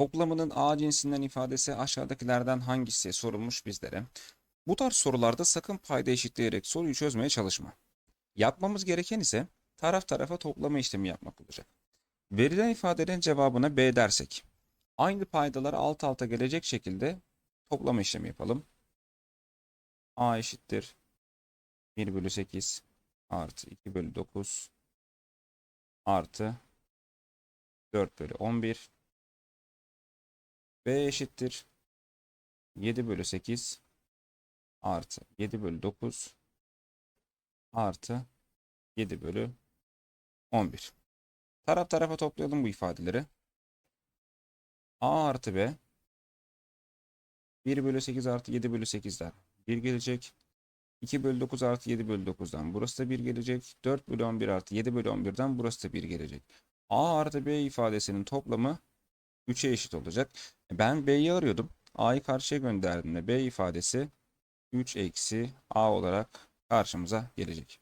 Toplamının A cinsinden ifadesi aşağıdakilerden hangisi sorulmuş bizlere. Bu tarz sorularda sakın payda eşitleyerek soruyu çözmeye çalışma. Yapmamız gereken ise taraf tarafa toplama işlemi yapmak olacak. Verilen ifadelerin cevabına B dersek, aynı paydalar alt alta gelecek şekilde toplama işlemi yapalım. A eşittir 1 bölü 8 artı 2 bölü 9 artı 4 bölü 11 B eşittir 7 bölü 8 artı 7 bölü 9 artı 7 bölü 11. Taraf tarafa toplayalım bu ifadeleri. A artı B 1 bölü 8 artı 7 bölü 8'den 1 gelecek. 2 bölü 9 artı 7 bölü 9'dan burası da 1 gelecek. 4 bölü 11 artı 7 bölü 11'den burası da 1 gelecek. A artı B ifadesinin toplamı 3'e eşit olacak. Ben B'yi arıyordum. A'yı karşıya gönderdiğimde B ifadesi 3 eksi A olarak karşımıza gelecek.